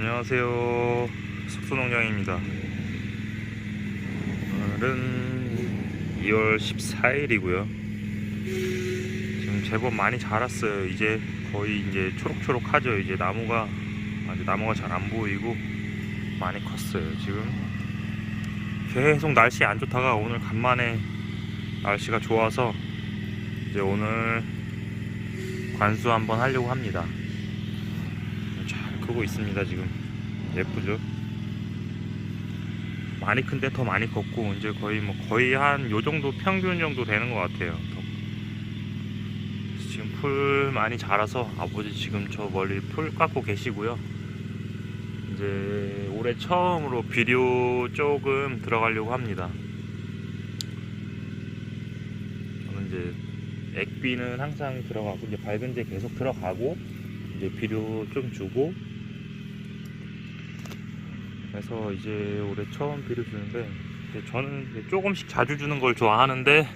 안녕하세요. 숙소농장입니다. 오늘은 2월 14일이고요. 지금 제법 많이 자랐어요. 이제 거의 이제 초록초록하죠. 이제 나무가 아직 나무가 잘 안 보이고 많이 컸어요. 지금 계속 날씨 안 좋다가 오늘 간만에 날씨가 좋아서 이제 오늘 관수 한번 하려고 합니다. 잘 크고 있습니다 지금. 예쁘죠? 많이 큰데 더 많이 컸고 이제 거의 뭐 거의 한 요 정도 평균 정도 되는 것 같아요. 더. 지금 풀 많이 자라서 아버지 지금 저 멀리 풀 깎고 계시고요. 이제 올해 처음으로 비료 조금 들어가려고 합니다. 저는 이제 액비는 항상 들어가고 이제 밝은제 계속 들어가고 이제 비료 좀 주고 그래서 이제 올해 처음 비료 주는데 저는 조금씩 자주 주는 걸 좋아하는데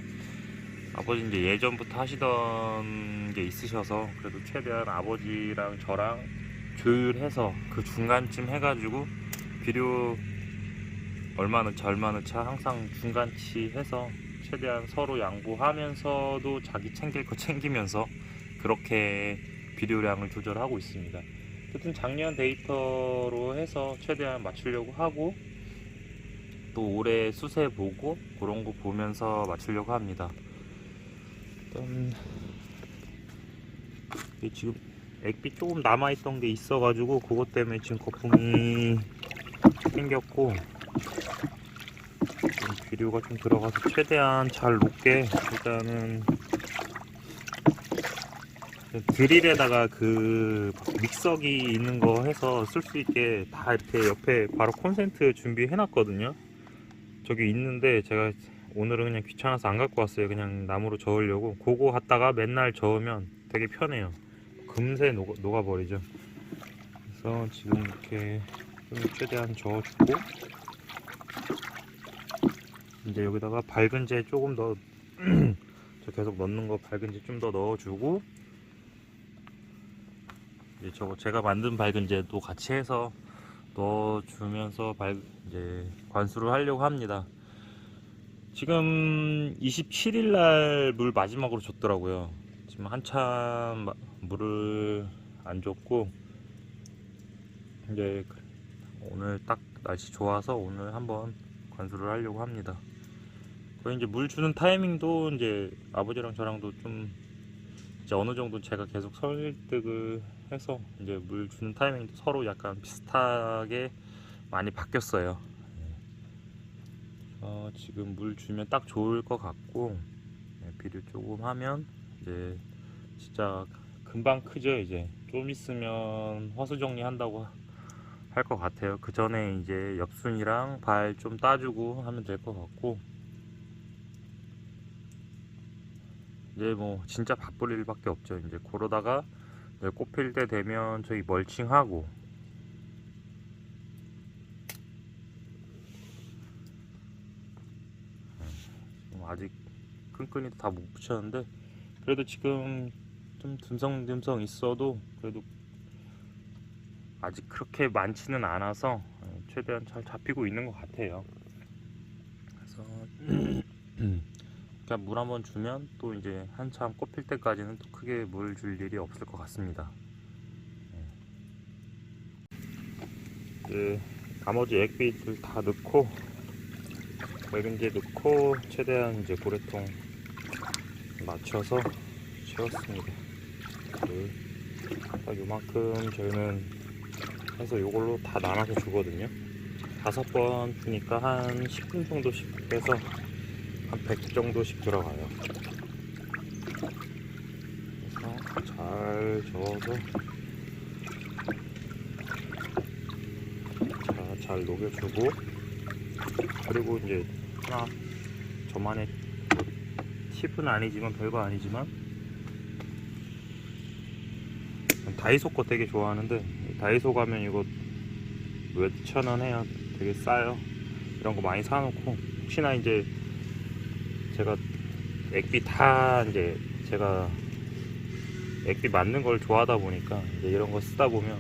아버지 이제 예전부터 하시던 게 있으셔서 그래도 최대한 아버지랑 저랑 조율해서 그 중간쯤 해가지고 비료 얼마 넣자 얼마 넣자 항상 중간치 해서 최대한 서로 양보하면서도 자기 챙길 거 챙기면서 그렇게 비료량을 조절하고 있습니다. 어쨌든 작년 데이터로 해서 최대한 맞추려고 하고 또 올해 수세 보고 그런 거 보면서 맞추려고 합니다. 일단 지금 액비 조금 남아있던 게 있어가지고 그것 때문에 지금 거품이 생겼고 좀 비료가 좀 들어가서 최대한 잘 녹게 일단은 드릴에다가 그 믹서기 있는 거 해서 쓸 수 있게 다 이렇게 옆에 바로 콘센트 준비해 놨거든요. 저기 있는데 제가 오늘은 그냥 귀찮아서 안 갖고 왔어요. 그냥 나무로 저으려고. 그거 갖다가 맨날 저으면 되게 편해요. 금세 녹아, 녹아버리죠. 그래서 지금 이렇게 좀 최대한 저어주고 이제 여기다가 밝은제 조금 더 저 계속 넣는 거 밝은제 좀더 넣어주고 저거 제가 만든 밝은제도 같이 해서 넣어주면서 밝 이제 관수를 하려고 합니다. 지금 27일 날 물 마지막으로 줬더라고요. 지금 한참 마- 물을 안 줬고 이제 오늘 딱 날씨 좋아서 오늘 한번 관수를 하려고 합니다. 거의 이제 물 주는 타이밍도 이제 아버지랑 저랑도 좀 이제 어느 정도 제가 계속 설득을 해서 이제 물 주는 타이밍도 서로 약간 비슷하게 많이 바뀌었어요. 어, 지금 물 주면 딱 좋을 것 같고 네, 비료 조금 하면 이제 진짜 금방 크죠 이제 좀 있으면 허수 정리한다고 할 것 같아요. 그 전에 이제 엽순이랑 발 좀 따주고 하면 될 것 같고 이제 뭐 진짜 바쁠 일밖에 없죠. 이제 그러다가 꽃필 때 되면 저기 멀칭하고 지금 아직 끈끈이 다 못 붙였는데 그래도 지금 좀 듬성듬성 있어도 그래도 아직 그렇게 많지는 않아서 최대한 잘 잡히고 있는 것 같아요. 그래서 그냥 물 한번 주면 또 이제 한참 꽃필 때까지는 또 크게 물 줄 일이 없을 것 같습니다. 그 나머지 액비들 다 넣고 맑은제 넣고 최대한 이제 고래통 맞춰서 채웠습니다. 그, 딱 요만큼 저희는 해서 요걸로 다 나눠서 주거든요. 다섯 번 주니까 한 10분 정도씩 해서 한 100 정도씩 들어가요. 그래서 잘 저어서 자, 잘 녹여주고 그리고 이제 하나 저만의 팁은 아니지만 별거 아니지만 다이소 거 되게 좋아하는데 다이소 가면 이거 몇천 원 해야 되게 싸요. 이런 거 많이 사놓고 혹시나 이제 제가 액비 다 이제 제가 액비 맞는 걸 좋아하다 보니까 이제 이런 거 쓰다 보면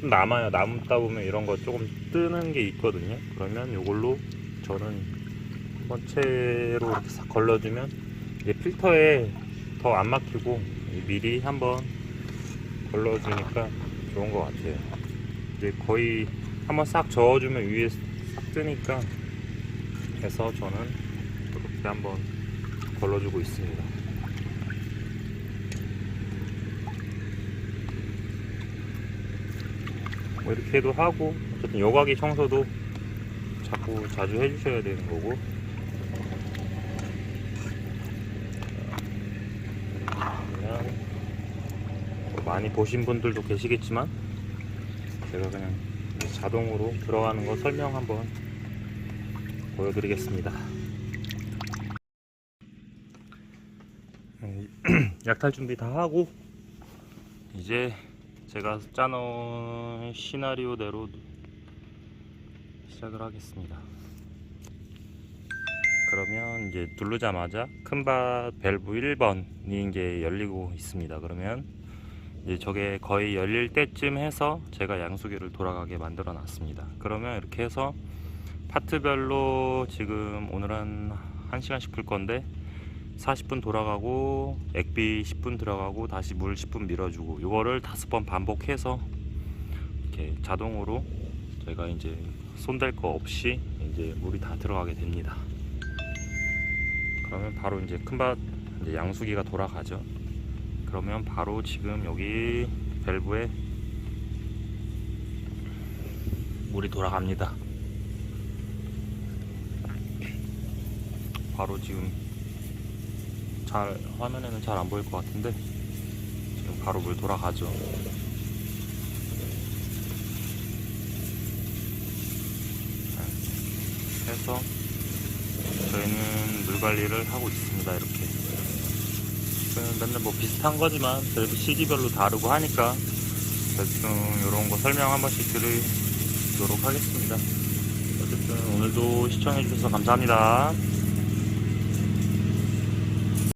좀 남아요. 남다 보면 이런 거 조금 뜨는 게 있거든요. 그러면 이걸로 저는 한번 채로 이렇게 싹 걸러주면 이제 필터에 더 안 막히고 미리 한번 걸러주니까 좋은 것 같아요. 이제 거의 한번 싹 저어주면 위에 싹 뜨니까 해서 저는 이렇게 한번 걸러주고 있습니다. 뭐 이렇게 해도 하고 어쨌든 여과기 청소도 자꾸 자주 해주셔야 되는 거고 많이 보신 분들도 계시겠지만 제가 그냥 자동으로 들어가는 거 설명 한번 보여드리겠습니다. 약탈 준비 다 하고 이제 제가 짜놓은 시나리오대로 시작을 하겠습니다. 그러면 이제 누르자마자 큰밭 밸브 1번이 이제 열리고 있습니다. 그러면 이제 저게 거의 열릴 때쯤 해서 제가 양수기를 돌아가게 만들어 놨습니다. 그러면 이렇게 해서 파트별로 지금 오늘은 1시간씩 풀 건데 40분 돌아가고 액비 10분 들어가고 다시 물 10분 밀어주고 이거를 다섯 번 반복해서 이렇게 자동으로 제가 이제 손댈 거 없이 이제 물이 다 들어가게 됩니다. 그러면 바로 이제 큰밭 이제 양수기가 돌아가죠. 그러면 바로 지금 여기 밸브에 물이 돌아갑니다. 바로 지금 잘 화면에는 잘 안 보일 것 같은데 지금 바로 물 돌아가죠. 네. 해서 저희는 물 관리를 하고 있습니다. 이렇게 맨날 뭐 비슷한 거지만 그래도 시기별로 다르고 하니까 대충 이런 거 설명 한 번씩 드리도록 하겠습니다. 어쨌든 오늘도 시청해주셔서 감사합니다.